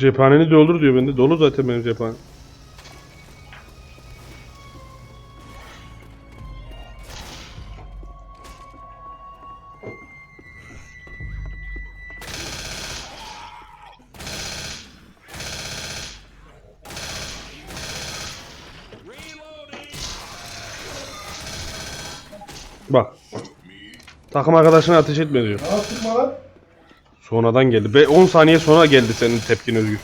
Cephaneni doldur diyor bende. Dolu zaten benim cephane. Bak. Takım arkadaşına ateş etme diyor. Ne yaptın bana? Sonradan geldi. Be 10 saniye sonra geldi senin tepkin Özgür.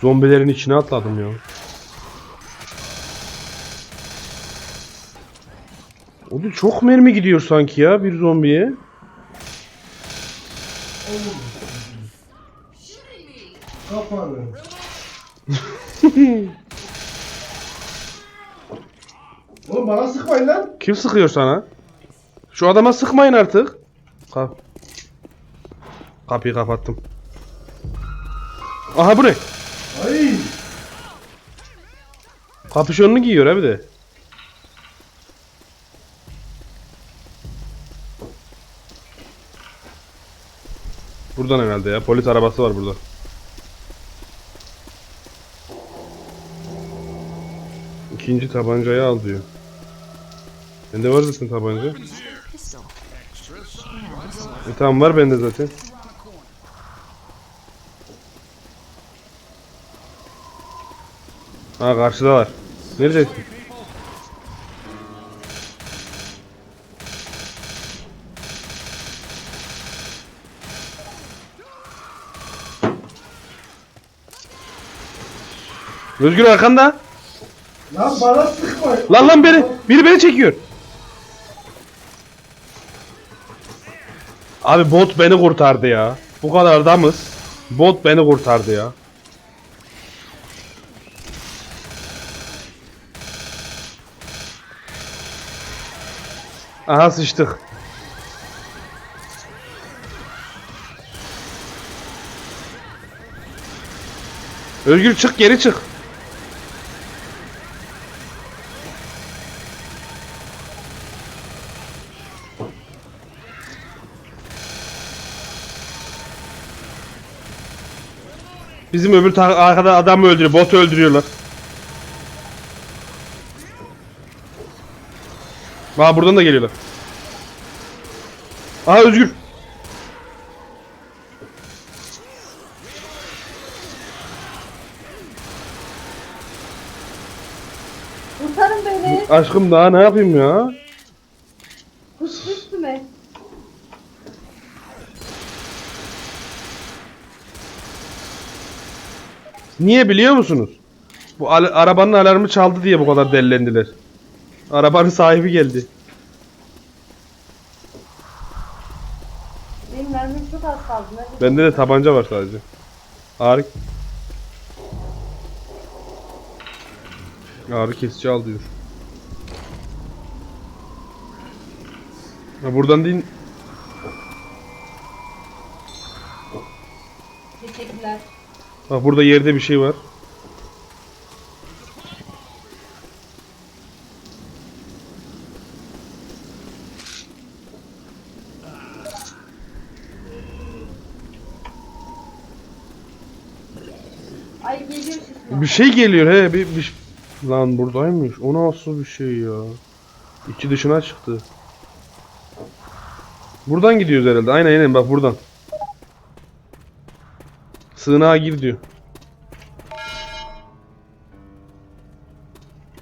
Zombilerin içine atladım ya. O da çok mermi gidiyor sanki ya bir zombiye. Kafanı. Oğlum bana sıkmayın lan. Kim sıkıyor sana? Şu adama sıkmayın artık. Kap. Kapıyı kapattım. Aha bu ne? Ay. Kapüşonunu giyiyor abi de. Buradan herhalde ya. Polis arabası var burada. İkinci tabancayı al diyor. Bende var zaten tabanca. E tamam var bende zaten. Ha karşıdalar. Neredesin? Özgür arkanda. Lan bana sıkmayın. Lan lan beni. Biri beni çekiyor. Abi bot beni kurtardı ya. Bu kadar damız. Bot beni kurtardı ya. Aha sıçtık. Özgür çık geri çık. Bizim öbür arkada adamı öldürüyor, botu öldürüyorlar. Aa buradan da geliyorlar. Aha Özgür. Kurtarın beni. Aşkım daha ne yapayım ya? Niye biliyor musunuz? Bu al- arabanın alarmı çaldı diye bu kadar delilendiler. Arabanın sahibi geldi. Benim mermim çok az kaldı. Nerede? Bende de tabanca var sadece. Ağrı... Ağrı kesici al diyor. Ha, buradan değil... Teşekkürler. Bak burada yerde bir şey var. Bir şey geliyor he bir, bir... Lan buradaymış. O nasıl bir şey ya? İçi dışına çıktı. Buradan gidiyoruz herhalde. Aynen aynen bak buradan. Sığınağa gir diyor.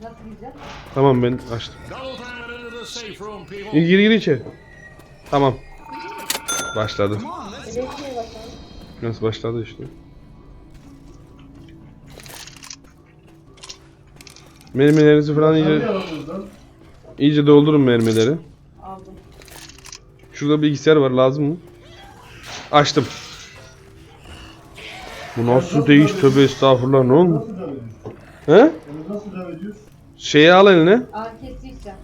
Nasıl gideceğim? Tamam ben açtım. People. Gir gir içeri. Tamam. Başladı. Elektriğe bakalım. Nasıl başladı işte. Mermilerinizi falan iyice, iyice doldurun mermileri. Aldım. Şurada bilgisayar var lazım mı? Açtım. Bu nasıl değiş tövbe estağfurullah ne oldu? He? Nasıl devam ediyorsun? Şeyi al eline. Aa keseceğim.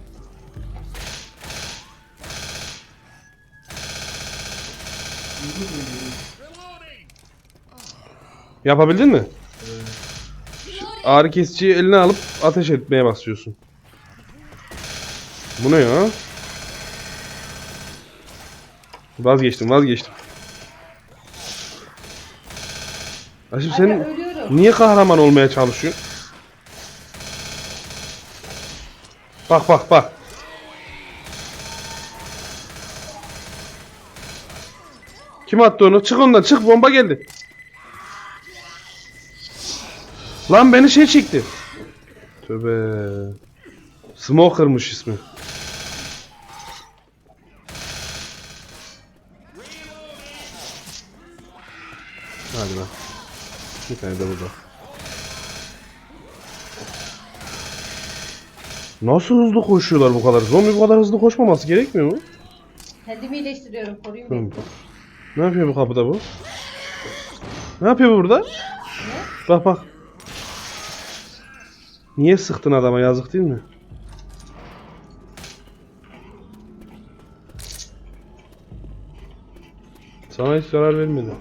Yapabildin mi? ağrı kesiciyi eline alıp ateş etmeye basıyorsun. Bu ne ya? Vazgeçtim vazgeçtim. Aşkım Ay sen ölüyorum. niye kahraman olmaya çalışıyorsun? Bak bak bak. Kim attı onu? Çık ondan çık bomba geldi. Lan beni şey çekti. Tövbe. Smoker'mış ismi. Bir tane de burada. Nasıl hızlı koşuyorlar bu kadar? Zombi bu kadar hızlı koşmaması gerekmiyor mu? Kendimi iyileştiriyorum. Koruyun beni. Ne yapıyor bu kapıda bu? Ne yapıyor bu burada? Bak bak. Niye sıktın adama yazık değil mi? Sana hiç zarar vermedi.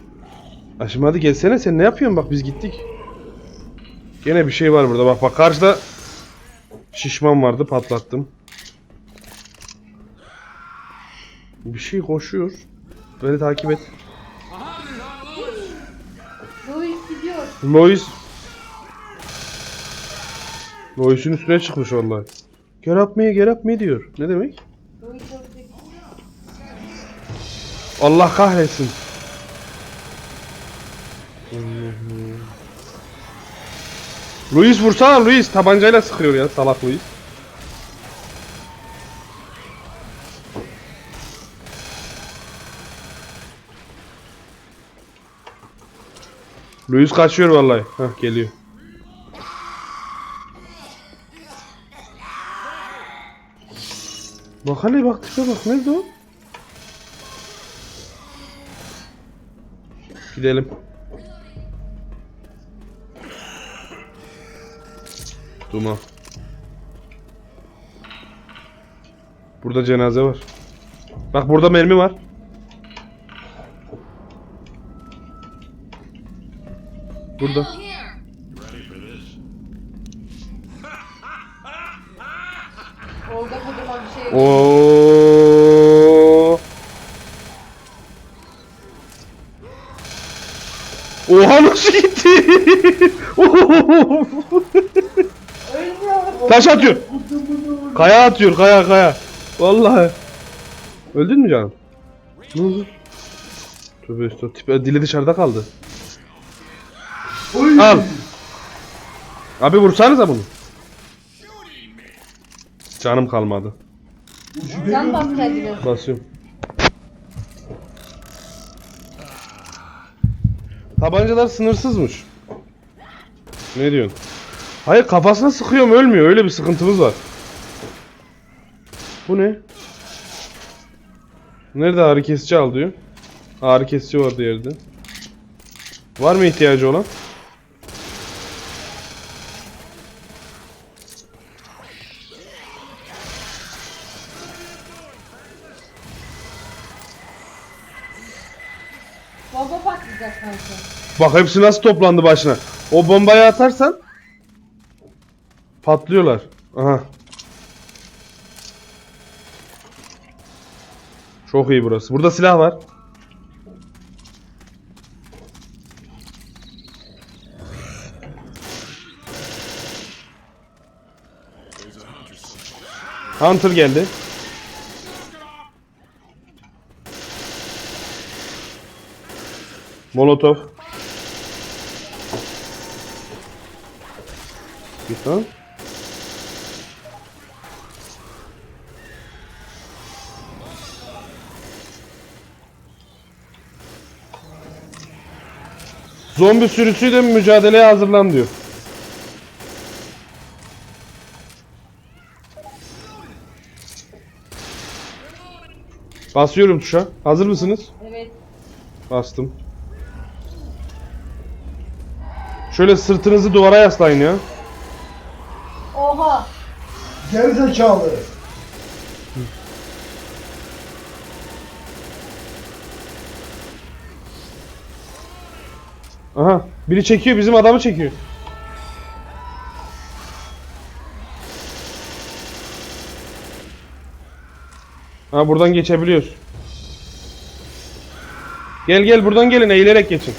Aşım hadi gelsene sen ne yapıyorsun bak biz gittik. Gene bir şey var burada bak bak karşıda şişman vardı patlattım. Bir şey koşuyor. Beni takip et. Louis gidiyor. Lois. Lois'in üstüne çıkmış vallahi. Get up me, get up me diyor. Ne demek? Allah kahretsin. Luis vursana Luis. Tabancayla sıkıyor ya salak Luis. Luis kaçıyor vallahi. Hah geliyor. Bak hele bak tipe bak nerede o? Gidelim. Duma. Burada cenaze var. Bak burada mermi var. Burada. Orada kocaman bir şey. Oo. Oha nasıl gitti? Taş atıyor. Kaya atıyor kaya kaya. Vallahi. Öldün mü canım? Ne oldu? Tövbe estağfurullah. Tipe- Dili dışarıda kaldı. Oy. Al. Abi vursanıza bunu. Canım kalmadı. Beni bas kendine. Basıyorum. Tabancalar sınırsızmış. Ne diyorsun? Hayır kafasına sıkıyorum ölmüyor. Öyle bir sıkıntımız var. Bu ne? Nerede ağrı kesici al diyor. Ağrı kesici vardı yerde. Var mı ihtiyacı olan? Bomba patlayacak sanki. Bak hepsi nasıl toplandı başına. O bombayı atarsan patlıyorlar. Aha. Çok iyi burası. Burada silah var. Hunter geldi. Molotov. Git lan. Zombi sürüsüyle mücadeleye hazırlan diyor. Basıyorum tuşa. Hazır mısınız? Evet. Bastım. Şöyle sırtınızı duvara yaslayın ya. Oha. Geri Aha. Biri çekiyor. Bizim adamı çekiyor. Ha buradan geçebiliyor. Gel gel buradan gelin eğilerek geçin.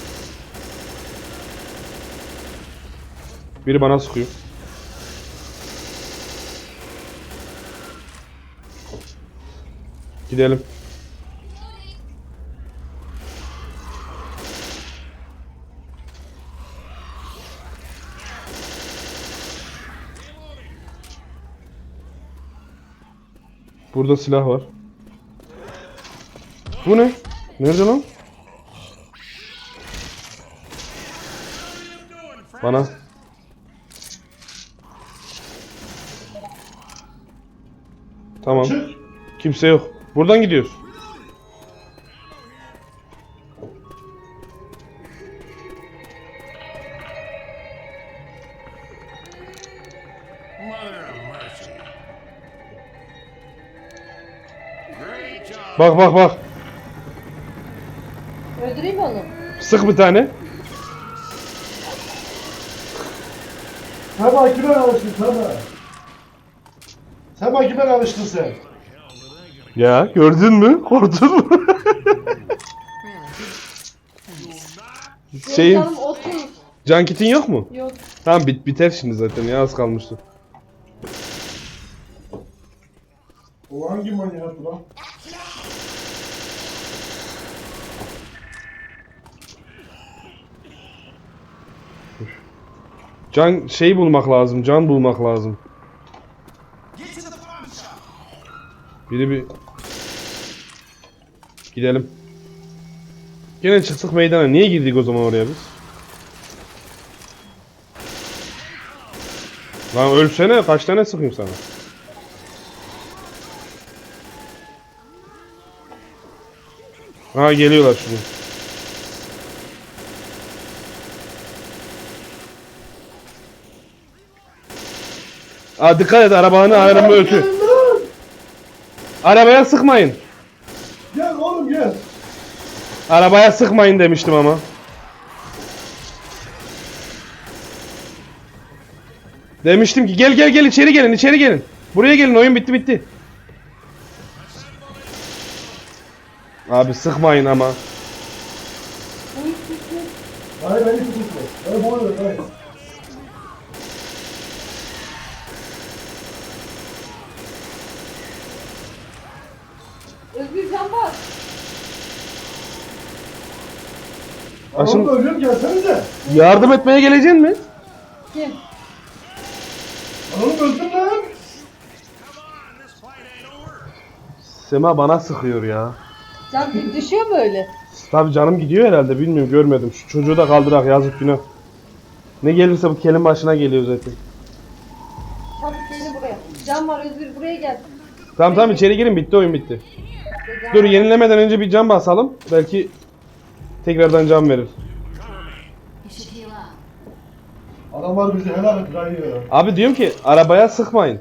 Biri bana sıkıyor. Gidelim. Burada silah var. Bu ne? Nerede lan? Bana. Tamam. Kimse yok. Buradan gidiyoruz. Bak bak bak. Öldüreyim mi onu. Sık bir tane. Sema kime alıştın Sema? Sema kime alıştın sen? Ya gördün mü? Korktun mu? Şeyin Canım 30. can kitin yok mu? Yok. Tamam bit biter şimdi zaten ya az kalmıştı. O hangi manyaktı lan? Can şey bulmak lazım, can bulmak lazım. Biri bir gidelim. Gene çıktık meydana. Niye girdik o zaman oraya biz? Lan ölsene kaç tane sıkayım sana? Ha geliyorlar şimdi. Aa dikkat et arabanı araba ötü. Gel lan! Arabaya sıkmayın. Gel oğlum gel. Arabaya sıkmayın demiştim ama. Demiştim ki gel gel gel içeri gelin içeri gelin. Buraya gelin oyun bitti bitti. Abi sıkmayın ama. Hayır beni tutma. Beni boğuyor hayır. Özgür can bak. Aşın Oğlum ölüyorum gelsenize. yardım etmeye geleceksin mi? Kim? Oğlum öldüm lan. Sema bana sıkıyor ya. Can düşüyor mu öyle? Tabi canım gidiyor herhalde bilmiyorum görmedim. Şu çocuğu da kaldırak yazık günah. Ne gelirse bu kelin başına geliyor zaten. Çabuk gelin buraya. Can var Özgür buraya gel. Tamam tamam içeri girin bitti oyun bitti. Dur yenilemeden önce bir can basalım. Belki tekrardan can verir. Adamlar bizi helal et dayı ya. Abi diyorum ki arabaya sıkmayın.